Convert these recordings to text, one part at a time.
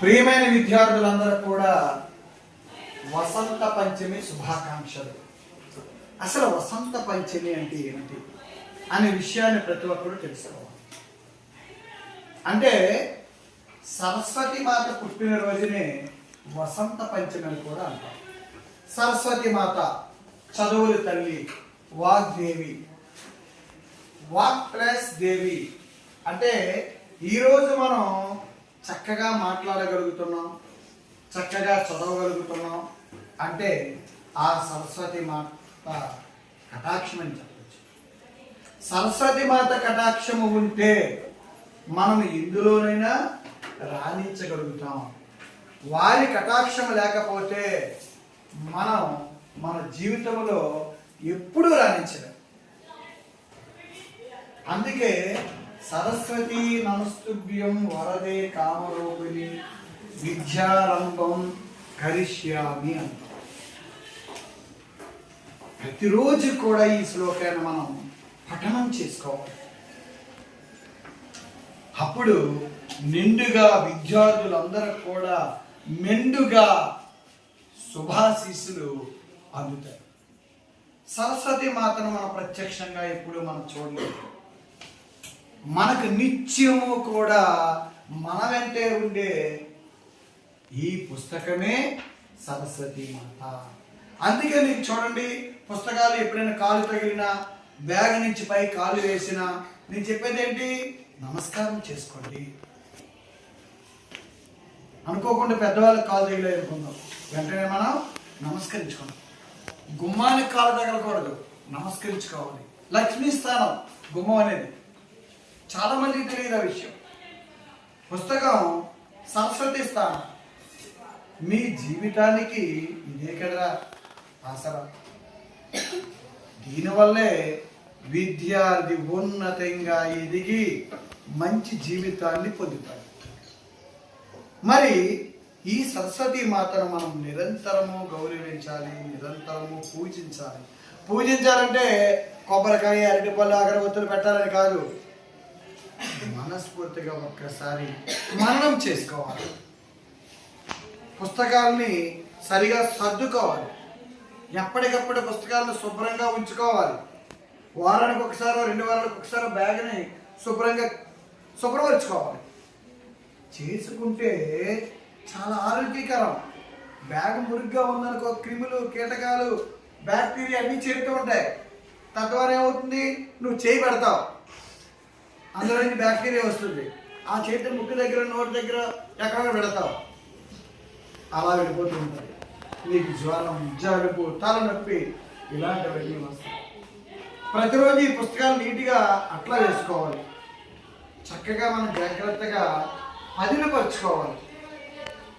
ప్రియమైన విద్యార్థులందరూ కూడా వసంత పంచమి శుభాకాంక్షలు. అసలు వసంత పంచమి అంటే ఏమిటి అనే విషయాన్ని ప్రతి ఒక్కరూ తెలుసుకోవాలి. అంటే సరస్వతి మాత పుట్టిన రోజునే వసంత పంచమి అని కూడా అంటారు. సరస్వతి మాత చదువుల తల్లి వాగ్దేవి వాక్ ప్లస్ దేవి. అంటే ఈరోజు మనం చక్కగా మాట్లాడగలుగుతున్నాం చక్కగా చదవగలుగుతున్నాం అంటే ఆ సరస్వతి మాత కటాక్షం అని చెప్పచ్చు. సరస్వతి మాత కటాక్షము ఉంటే మనం ఎందులోనైనా రాణించగలుగుతాం. వారి కటాక్షం లేకపోతే మనం మన జీవితంలో ఎప్పుడూ రాణించలేం. అందుకే సరస్వతి నమస్తుభ్యం వరదే కామరూపిణి విద్యారంభం కరిష్యామి అంటాం. ప్రతిరోజు కూడా ఈ శ్లోకాన్ని మనం పఠనం చేసుకోవాలి. అప్పుడు నిండుగా విద్యార్థులందరూ కూడా మెండుగా శుభాశీస్సులు అందుతాయి సరస్వతి మాతను మనం ప్రత్యక్షంగా ఎప్పుడు మనం చూడలేదు మనకు నిత్యము కూడా మన వెంటే ఉండే ఈ పుస్తకమే సరస్వతి మాత. అందుకే నీకు చూడండి పుస్తకాలు ఎప్పుడైనా కాలు తగిలినా బ్యాగ్ నుంచి పై కాలు వేసినా నేను చెప్పేది ఏంటి? నమస్కారం చేసుకోండి. అనుకోకుండా పెద్దవాళ్ళకి కాలు తగిలే అనుకుందాం. వెంటనే మనం నమస్కరించుకుందాం. గుమ్మానికి కాలు తగలకూడదు. నమస్కరించుకోవాలి. లక్ష్మీ స్థానం. గుమ్మం అనేది. చాలా మందికి తెలియదు ఆ విషయం. పుస్తకం సరస్వతి స్థానం మీ జీవితానికి ఇదే కదరా ఆసరా. దీనివల్లే విద్యార్థి ఉన్నతంగా ఎదిగి మంచి జీవితాన్ని పొందుతాడు. మరి ఈ సరస్వతి మాతను మనం నిరంతరము గౌరవించాలి నిరంతరము పూజించాలి. పూజించాలంటే కొబ్బరికాయ అరటిపళ్ళు అగరబత్తులు పెట్టాలని కాదు. మనస్ఫూర్తిగా ఒక్కసారి మననం చేసుకోవాలి. పుస్తకాల్ని సరిగా సర్దుకోవాలి. ఎప్పటికప్పుడు పుస్తకాలను శుభ్రంగా ఉంచుకోవాలి. వారానికి ఒకసారి రెండు వారాలకు ఒకసారి బ్యాగ్ని శుభ్రంగా శుభ్రపరచుకోవాలి. చేసుకుంటే చాలా ఆరోగ్యకరం. బ్యాగ్ మురిగ్గా ఉందనుకో క్రిములు కీటకాలు బ్యాక్టీరియా అన్నీ చేరుతూ ఉంటాయి. తద్వారా ఏమవుతుంది? నువ్వు చేయి పెడతావు. అందులో బ్యాక్టీరియా వస్తుంది. ఆ చేతి ముక్కు దగ్గర నోటి దగ్గర ఎక్కడ పెడతావు. అలా వెళ్ళిపోతూ ఉంటుంది. నీకు జ్వరం జలుబు తలనొప్పి ఇలాంటివన్నీ వస్తాయి. ప్రతిరోజు ఈ పుస్తకాలు నీట్గా అట్లా వేసుకోవాలి. చక్కగా మనం జాగ్రత్తగా పదిలపరుచుకోవాలి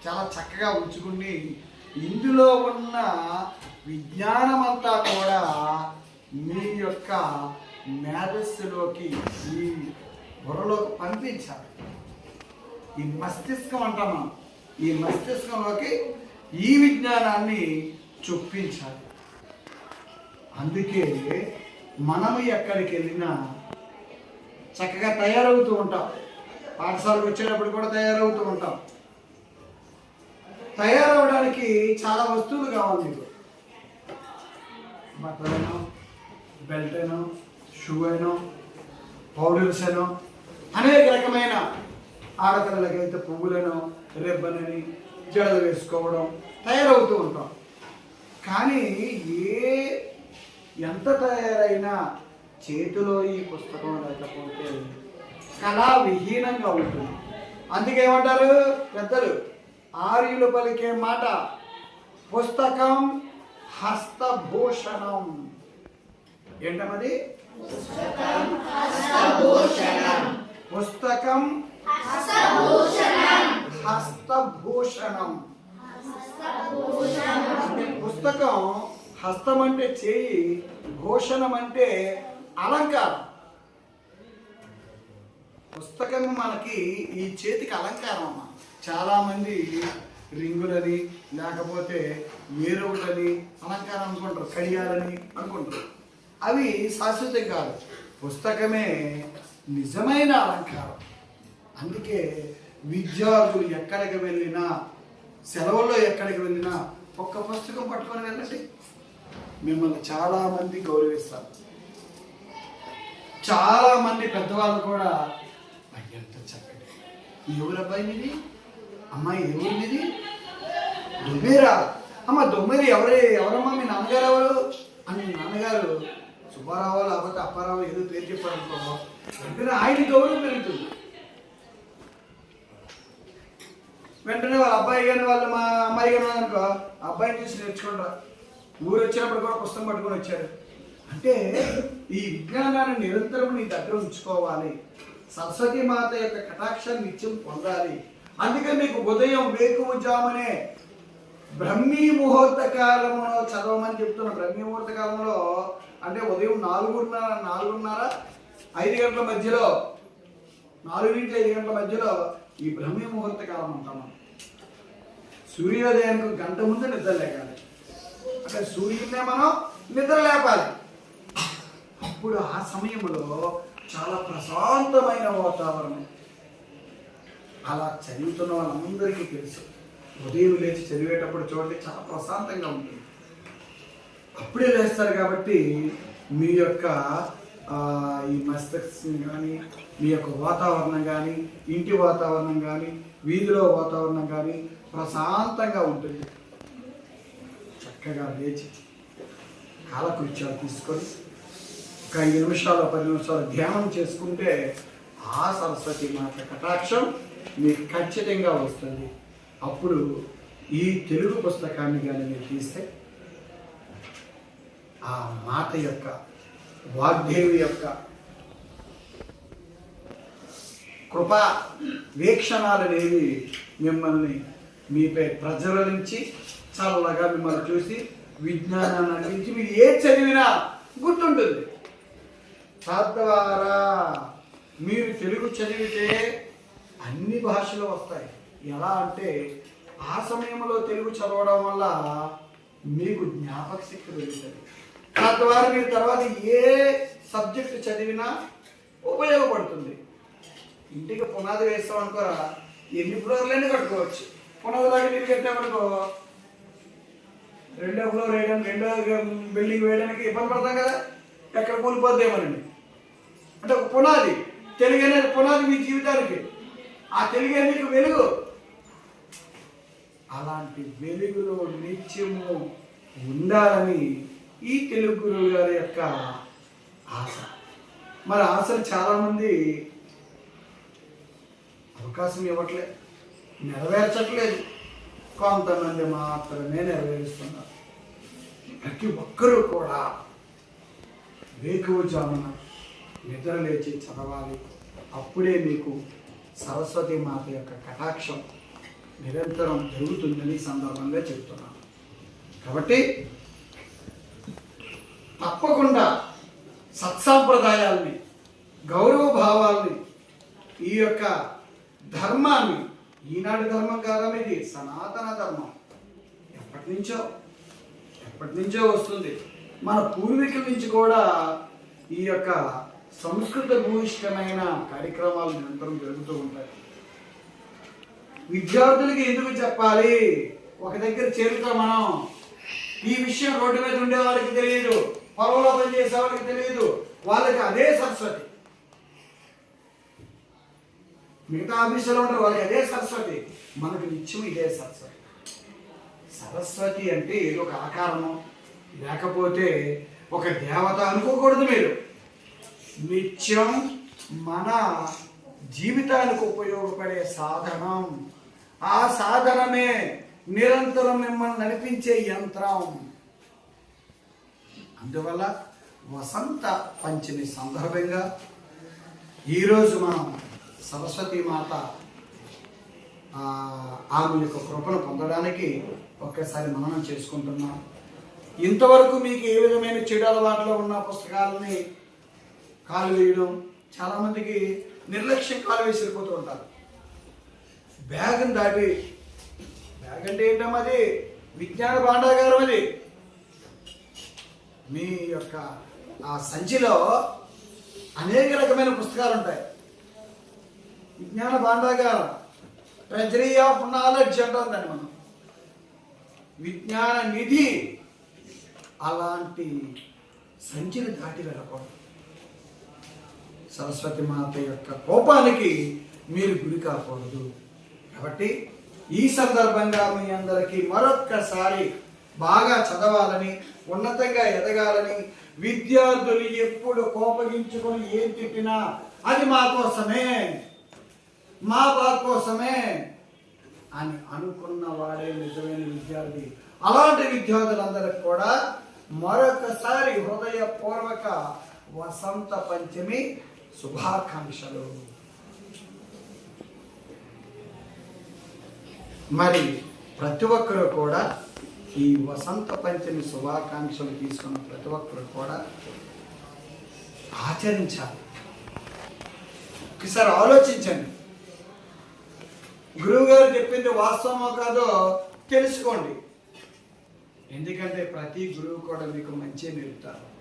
చాలా చక్కగా ఉంచుకుని ఇందులో ఉన్న విజ్ఞానమంతా కూడా మీ యొక్క మేధస్సులోకి ఈ బుర్రలోకి పంపించాలి. ఈ మస్తిష్కం అంటాం మనం. ఈ మస్తిష్కంలోకి ఈ విజ్ఞానాన్ని చొప్పించాలి. అందుకే మనము ఎక్కడికి వెళ్ళినా చక్కగా తయారవుతూ ఉంటాం. పాఠశాలకు వచ్చేటప్పుడు కూడా తయారవుతూ ఉంటాం. తయారవడానికి చాలా వస్తువులు కావాలి మీకు. బట్టలైనా బెల్ట్ అయినా షూ అయినా పౌడర్స్ అయినా అనేక రకమైన ఆడపిల్లలకైతే పువ్వులను రెబ్బనని జడలు వేసుకోవడం తయారవుతూ ఉంటాం. కానీ ఏ ఎంత తయారైనా చేతిలో ఈ పుస్తకం లేకపోతే కళా విహీనంగా ఉంటుంది. అందుకేమంటారు పెద్దలు? ఆర్యులు పలికే మాట పుస్తకం హస్తభూషణం. ఏంటన్నది పుస్తకం హస్తభూషణం. పుస్తకం అంటే పుస్తకం హస్తం అంటే చేయి భూషణం అంటే అలంకారం. పుస్తకం మనకి ఈ చేతికి అలంకారం అమ్మ. చాలా మంది రింగులని లేకపోతే వేరొకటని అలంకారం అనుకుంటారు కడియాలని అనుకుంటారు. అవి శాశ్వతం కాదు. పుస్తకమే నిజమైన అలంకారం. అందుకే విద్యార్థులు ఎక్కడికి వెళ్ళినా సెలవుల్లో ఎక్కడికి వెళ్ళినా ఒక్క పుస్తకం పట్టుకొని వెళ్ళండి. మిమ్మల్ని చాలామంది గౌరవిస్తారు. చాలామంది పెద్దవాళ్ళు కూడా ఎంత చక్కటి. ఎవరబ్బాయి మీది? అమ్మాయి ఎవరిది దొమ్మేరా అమ్మ దొమ్మేరి ఎవరే? ఎవరమ్మా? మీ నాన్నగారు ఎవరు? అని నాన్నగారు సుబ్బారావు లేకపోతే అప్పారావు ఏదో పేరు చెప్పారు వెంటనే ఆయన గౌరవం పెరుగుతుంది. వెంటనే వాళ్ళ అబ్బాయి కానీ వాళ్ళు మా అమ్మాయి కానీ అనుకో అబ్బాయిని చూసి నేర్చుకుంటా. ఊరు వచ్చినప్పుడు కూడా పుస్తకం పట్టుకొని వచ్చారు అంటే ఈ విజ్ఞానాన్ని నిరంతరం నీ దగ్గర ఉంచుకోవాలి. సరస్వతి మాత యొక్క కటాక్షాన్ని నిత్యం పొందాలి. అందుకే మీకు ఉదయం వేకువజామనే బ్రహ్మీ ముహూర్త కాలంలో చదవమని చెప్తున్న బ్రహ్మీ ముహూర్త కాలంలో అంటే ఉదయం నాలుగున్నర నాలుగున్నర ఐదు గంటల మధ్యలో నాలుగు ఐదు గంటల మధ్యలో ఈ బ్రహ్మీ ముహూర్త కాలం అంటాం మనం. సూర్యోదయానికి గంట ముందు నిద్ర లేకాలి. అంటే సూర్యుడినే మనం నిద్ర లేపాలి. అప్పుడు ఆ సమయంలో చాలా ప్రశాంతమైన వాతావరణం. అలా చదువుతున్న వాళ్ళందరికీ తెలుసు. ఉదయం లేచి చదివేటప్పుడు చూడండి చాలా ప్రశాంతంగా ఉంటుంది. అప్పుడే లేస్తారు కాబట్టి మీ యొక్క ఈ మస్తకం కానీ మీ యొక్క వాతావరణం కానీ ఇంటి వాతావరణం కానీ వీధిలో వాతావరణం కానీ ప్రశాంతంగా ఉంటుంది. చక్కగా లేచి కాలకృత్యాలు తీసుకొని ఒక ఐదు నిమిషాలు పది నిమిషాలు ధ్యానం చేసుకుంటే ఆ సరస్వతి మాత కటాక్షం మీకు ఖచ్చితంగా వస్తుంది. అప్పుడు ఈ తెలుగు పుస్తకాన్ని కానీ మీరు తీస్తే ఆ మాత యొక్క వాగ్దేవి యొక్క కృపా వీక్షణాలనేవి మిమ్మల్ని మీపై ప్రజల నుంచి చల్లగా మిమ్మల్ని చూసి విజ్ఞానాన్ని అందించి మీరు ఏ చదివినా గుర్తుంటుంది. తద్వారా మీరు తెలుగు చదివితే అన్ని భాషలు వస్తాయి. ఎలా అంటే ఆ సమయంలో తెలుగు చదవడం వల్ల మీకు జ్ఞాపక శక్తి పెరుగుతుంది. తద్వారా మీరు తర్వాత ఏ సబ్జెక్టు చదివినా ఉపయోగపడుతుంది. ఇంటికి పునాది వేస్తాం అనుకోరా ఎన్ని ఫ్లోర్లన్నీ కట్టుకోవచ్చు. పునాది లాగా నీళ్ళు కట్టామనుకో రెండో ఫ్లోర్ వేయడం రెండో బిల్డింగ్ వేయడానికి ఇబ్బంది పడతాం కదా? ఎక్కడ కూలిపోద్దేమోనండి అంటే ఒక పునాది తెలుగు అనేది పునాది మీ జీవితానికి. ఆ తెలుగు మీకు వెలుగు? అలాంటి వెలుగులో నిత్యము ఉండాలని ఈ తెలుగు గురువు గారి యొక్క ఆశ. మరి ఆశలు చాలామంది అవకాశం ఇవ్వట్లేదు నెరవేర్చట్లేదు. కొంతమంది మాత్రమే నెరవేరుస్తున్నారు. ప్రతి ఒక్కరూ కూడా వేకువజామున నిద్ర లేచి చదవాలి. అప్పుడే మీకు సరస్వతి మాత యొక్క కటాక్షం నిరంతరం జరుగుతుందని సందర్భంగా చెప్తున్నాను కాబట్టి తప్పకుండా సత్సాంప్రదాయాల్ని గౌరవ భావాల్ని ఈ యొక్క ధర్మాన్ని ఈనాటి ధర్మం కాదని ఇది సనాతన ధర్మం. ఎప్పటి నుంచో ఎప్పటి నుంచో వస్తుంది. మన పూర్వీకుల నుంచి కూడా ఈ యొక్క సంస్కృత భూయిష్టమైన కార్యక్రమాలు నిరంతరం జరుగుతూ ఉంటాయి. విద్యార్థులకి ఎందుకు చెప్పాలి? ఒక దగ్గర చేరుతా మనం. ఈ విషయం రోడ్డు మీద ఉండే వారికి తెలియదు. పొలంలో పనిచేసే వాళ్ళకి తెలియదు వాళ్ళకి అదే సరస్వతి. మిగతా ఆఫీసులో ఉంటారు వాళ్ళకి అదే సరస్వతి. మనకు నిత్యం ఇదే సరస్వతి. సరస్వతి అంటే ఏదో ఒక ఆకారము. లేకపోతే ఒక దేవత అనుకోకూడదు మీరు. నిత్యం మన జీవితానికి ఉపయోగపడే సాధనం. ఆ సాధనమే నిరంతరం మిమ్మల్ని నడిపించే యంత్రం. అందువల్ల వసంత పంచమి సందర్భంగా ఈరోజు మనం సరస్వతి మాత ఆమె యొక్క కృపను పొందడానికి ఒక్కసారి మననం చేసుకుంటున్నాం. ఇంతవరకు మీకు ఏ విధమైన చెడు అలవాట్లో ఉన్న పుస్తకాలని కాలు వేయడం చాలామందికి నిర్లక్ష్యం కాలు వేసిపోతూ ఉంటారు. బ్యాగ్ని దాటి బ్యాగ్ అంటే ఏంటమ్మా అది? విజ్ఞాన భాండాగారం అది. మీ యొక్క ఆ సంచిలో అనేక రకమైన పుస్తకాలు ఉంటాయి విజ్ఞాన భాండాగారం ట్రెజరీ ఆఫ్ నాలెడ్జ్ అంటాం దాన్ని మనం. విజ్ఞాన నిధి అలాంటి సంచిని దాటి వెళ్ళకూడదు. సరస్వతి మాత యొక్క కోపానికి మీరు గురి కాకూడదు. కాబట్టి ఈ సందర్భంగా మీ అందరికీ మరొక్కసారి బాగా చదవాలని ఉన్నతంగా ఎదగాలని విద్యార్థులు ఎప్పుడు కోపగించుకొని ఏం తిట్టినా అది మా కోసమే. మా బాధ కోసమే అని అనుకున్న వాడే నిజమైన విద్యార్థి. అలాంటి విద్యార్థులందరికి కూడా మరొకసారి హృదయపూర్వక వసంత పంచమి శుభాకాంక్షలు. మరి ప్రతి ఒక్కరు కూడా ఈ వసంత పంచమి శుభాకాంక్షలు తీసుకున్న ప్రతి ఒక్కరు కూడా ఆచరించాలి. ఒకసారి ఆలోచించండి. గురువు గారు చెప్పింది వాస్తవమో కాదో తెలుసుకోండి. ఎందుకంటే ప్రతి గురువు కూడా మీకు మంచి నేర్పుతారు.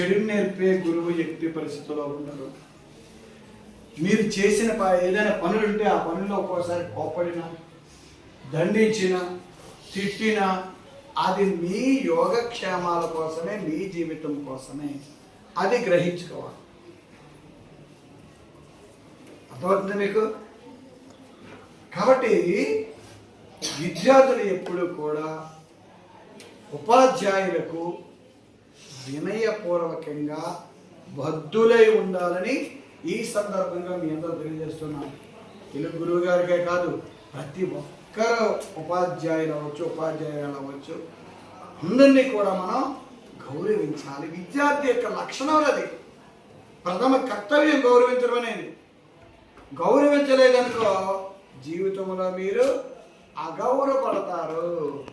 చెడు నేర్పే గురువు ఎట్టి పరిస్థితుల్లో ఉండరు మీరు చేసిన ప- ఏదైనా పనులు ఉంటే ఆ పనుల్లో ఒక్కోసారి కోపడినా దండించిన తిట్టిన అది మీ యోగక్షేమాల కోసమే మీ జీవితం కోసమే అది గ్రహించుకోవాలి. అర్థమవుతుంది మీకు? కాబట్టి విద్యార్థులు ఎప్పుడు కూడా ఉపాధ్యాయులకు వినయపూర్వకంగా బద్దులై ఉండాలని ఈ సందర్భంగా మీ అందరూ తెలియజేస్తున్నాను. తెలుగు గురువు గారికే కాదు ప్రతి ఒక్కరు ఉపాధ్యాయులు అవ్వచ్చు ఉపాధ్యాయులు అవ్వచ్చు అందరినీ కూడా మనం గౌరవించాలి. విద్యార్థి యొక్క లక్షణం అది. ప్రథమ కర్తవ్యం గౌరవించడం అనేది. గౌరవించలేదనుకో జీవితంలో మీరు అగౌరవపడతారు.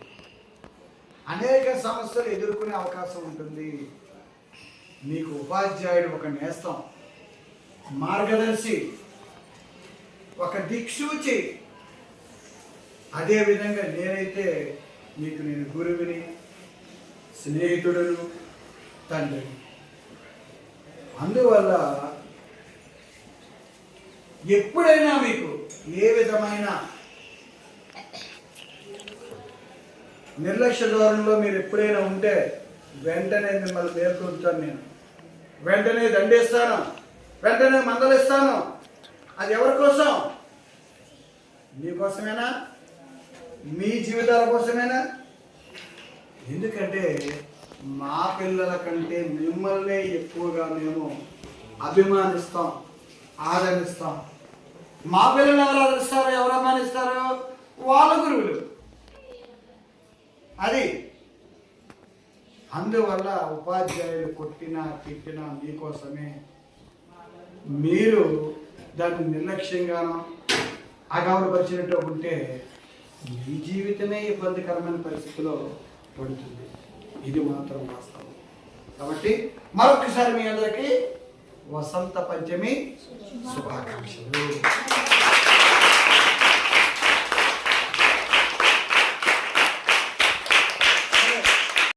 అనేక సమస్యలు ఎదుర్కొనే అవకాశం ఉంటుంది. మీకు ఉపాధ్యాయుడు ఒక నేస్తం మార్గదర్శి ఒక దిక్సూచి అదేవిధంగా నేనైతే నీకు నేను గురువుని స్నేహితుడును తండ్రిని. అందువల్ల ఎప్పుడైనా మీకు ఏ విధమైన నిర్లక్ష్య ధోరణిలో మీరు ఎప్పుడైనా ఉంటే వెంటనే మిమ్మల్ని పేర్కొంటాను నేను. వెంటనే దండేస్తాను. వెంటనే మందలిస్తాను. అది ఎవరి కోసం? మీకోసమేనా మీ జీవితాల కోసమేనా? ఎందుకంటే మా పిల్లల కంటే మిమ్మల్ని ఎక్కువగా మేము అభిమానిస్తాం ఆదరిస్తాం. మా పిల్లలు ఎవరు ఆదరిస్తారు ఎవరు అభిమానిస్తారు? వాళ్ళ గురువులు. అది. అందువల్ల ఉపాధ్యాయులు కొట్టినా తిట్టినా మీకోసమే మీరు దాన్ని నిర్లక్ష్యంగానో అగౌరవపరిచినట్టు ఉంటే మీ జీవితమే ఇబ్బందికరమైన పరిస్థితిలో పడుతుంది. ఇది మాత్రం వాస్తవం. కాబట్టి మరొకసారి మీ అందరికీ వసంత పంచమి శుభాకాంక్షలు.